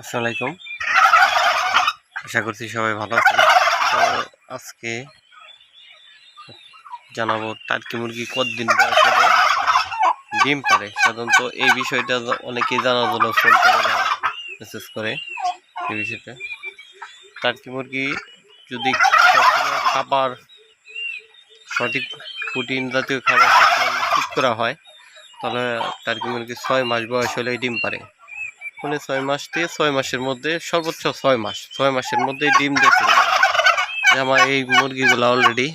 আসসালামু আলাইকুম আশা করছি সবাই ভালো আছেন। তো আজকে জানাব টার্কি মুরগি কতদিন হলে ডিম পারে। সাধারণত এই বিষয়টা অনেকেই জানার জন্য ফোন করে মেসেজ করে এই বিষয়টা। টার্কি মুরগি যদি সবসময় খাবার সঠিক প্রোটিন জাতীয় খাবার সবসময় ঠিক করা হয়, তাহলে টার্কি মুরগি ছয় মাস বয়স হলেই ডিম পারে। মানে ছয় মাস থেকে ছয় মাসের মধ্যে, সর্বোচ্চ ছয় মাস, ছয় মাসের মধ্যে ডিম দিয়ে শুরু করে। যে আমার এই মুরগিগুলো অলরেডি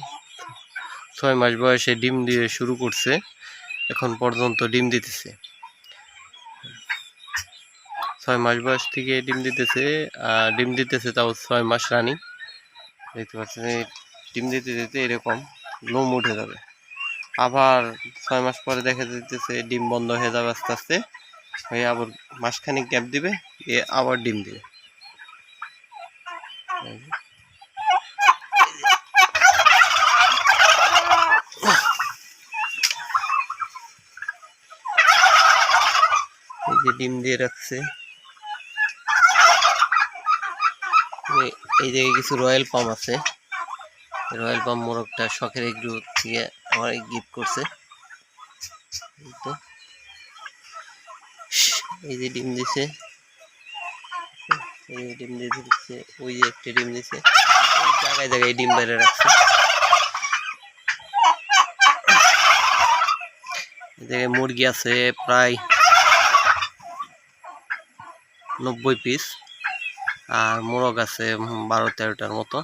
ছয় মাস বয়সে ডিম দিয়ে শুরু করছে, এখন পর্যন্ত ডিম দিতেছে। ছয় মাস বয়স থেকে ডিম দিতেছে, আর ডিম দিতেছে তাও ছয় মাস রানি। দেখতে পাচ্ছেন ডিম দিতে দিতে এরকম লোম উঠে যাবে। আবার ছয় মাস পরে দেখা যেতেছে ডিম বন্ধ হয়ে যাবে আস্তে আস্তে। হয়ে আবার মাসখানেক গ্যাপ দিবে দিয়ে আবার ডিম দিবে। এই যে। ডিম দিয়ে রাখছে। এই- জায়গায় কিছু রয়্যাল পাম আছে। রয়্যাল পাম মোরগটা শখের একটু থেকে আমার গিফট করছে। তো। এই যে ডিম দিছে। এই ডিম দিয়ে দিচ্ছে ওই যে একটা ডিম দিছে। জায়গায় জায়গায় ডিম বেড়ে রাখছে। জায়গায় মুরগি আছে প্রায় নব্বই পিস আর মোরগ আছে বারো তেরোটার মতো।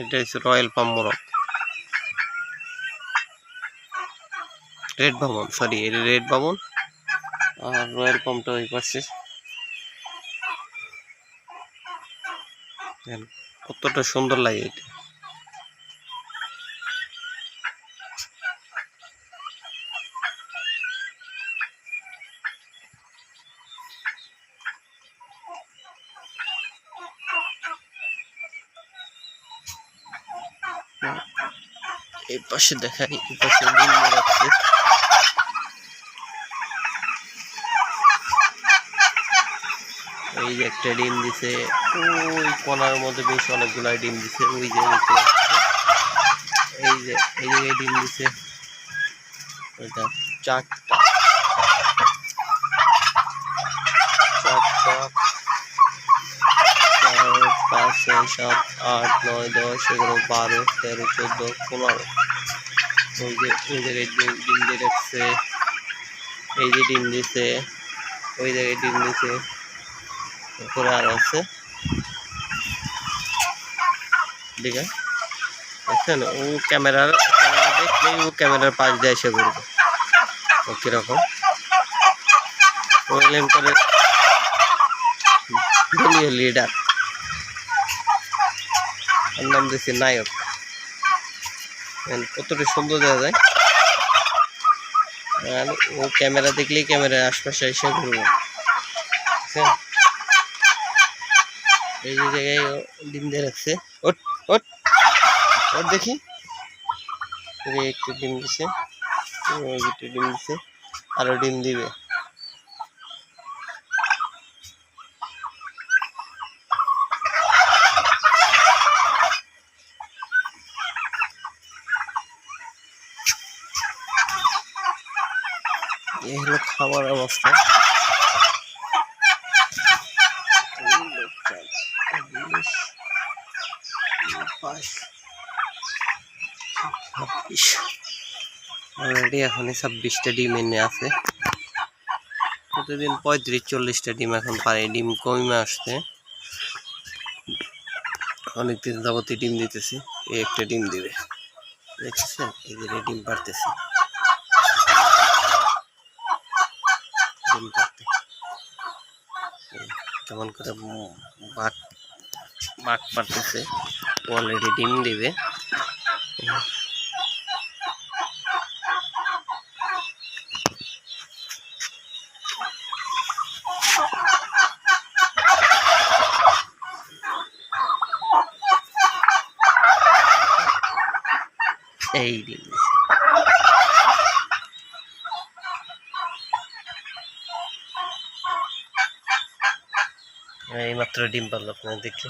এটা হচ্ছে রয়্যাল পাম মোরগ। রেড ভবন সরি এটা রেড ভবন আর রয়্যাল পামটা ওই পাশে। কতটা সুন্দর লাগে এটা। এই পাশে দেখাই, এই পাশে রাখছে এই যে একটা ডিম দিছে, ওই কোনার মধ্যে বেশ অনেকগুলো ডিম দিছে, ওই যে এই যে এই জায়গায় ডিম দিছে, ওইটা চারটা। চারটা চার পাঁচ, ছয়, সাত, আট, নয়, দশ, এগারো, বারো, তেরো, চোদ্দ, পনেরো। ওই যে, ওই জায়গায় ডিম দিয়ে এই যে ডিম দিছে ওই জায়গায় ডিম দিছে উপরে আরও আছে। ঠিক আছে ও ক্যামেরার ক্যামেরা দেখলেই ও ক্যামেরার পাশ দিয়ে এসে করবে ও কীরকম? ওয়েলেন করে দলীয় লিডার ওর নাম দিয়েছে নায়ক। কতটা সুন্দর দেখা যায়। আর ও ক্যামেরা দেখলেই ক্যামেরার আশপাশে এসে ঘুরবো। বুঝছেন? এই যে জায়গায় ডিম দিয়ে রাখছে। ওট ওট ওট দেখি। একটু ডিম দিছে। একটু ডিম দিছে। আরও ডিম দিবে। এই হলো খাবার অবস্থা। অলরেডি এখনই ছাব্বিশটা ডিম এনে আছে। প্রতিদিন পঁয়ত্রিশ, চল্লিশটা ডিম এখন পারে। ডিম কমে আসছে। অনেক দিন যাবতীয় ডিম দিতেছি। এই একটা ডিম দিবে। দেখছেন? যে ডিম পারতেছে কেমন করে বাঘ বাঘ পারতেছে অলরেডি ডিম দিবে। এই ডিম। এই মাত্র ডিম পারল আপনার দেখে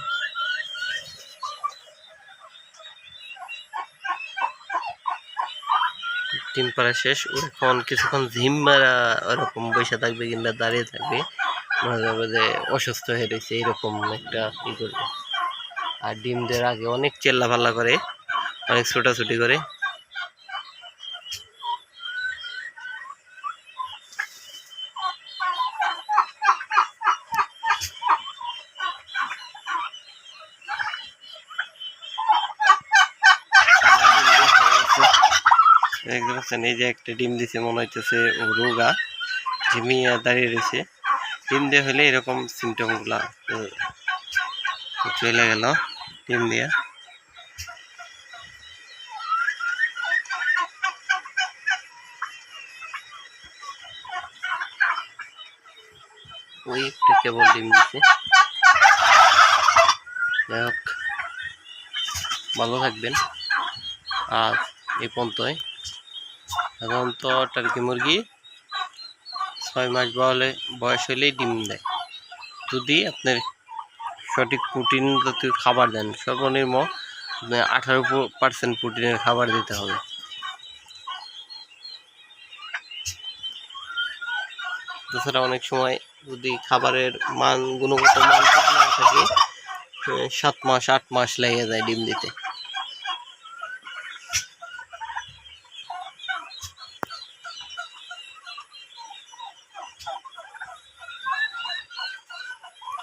ডিম পাড়া শেষ এখন কিছুক্ষণ ঝিম মারা ওরকম বসে থাকবে কিংবা দাঁড়িয়ে থাকবে মনে যাবে যে অসুস্থ হয়ে রয়েছে, এরকম একটা ই করবে। আর ডিম দেওয়ার আগে অনেক চেল্লা ফাল্লা করে, অনেক ছোটাছুটি করে। দেখতে পাচ্ছেন, এই যে একটা ডিম দিছে, মনে হইতেছে রোগা ঝিমিয়ে দাঁড়িয়ে রয়েছে। ডিম দিয়ে হলে এরকম সিমটমগুলা চলে গেল ডিম দিয়া। ওই একটা কেবল ডিম দিছে। যাই ভালো থাকবেন। আর এই পর্যন্তই। সাধারণত টার্কি মুরগি ছয় মাস বলে বয়স হলেই ডিম দেয়। যদি আপনার সঠিক প্রোটিন জাতীয় খাবার দেন, সর্বনিম্ন আপনার আঠারো পার্সেন্ট প্রোটিনের খাবার দিতে হবে। তাছাড়া অনেক সময় যদি খাবারের মান গুণগত মান থাকে, সাত মাস, আট মাস লেগে যায় ডিম দিতে।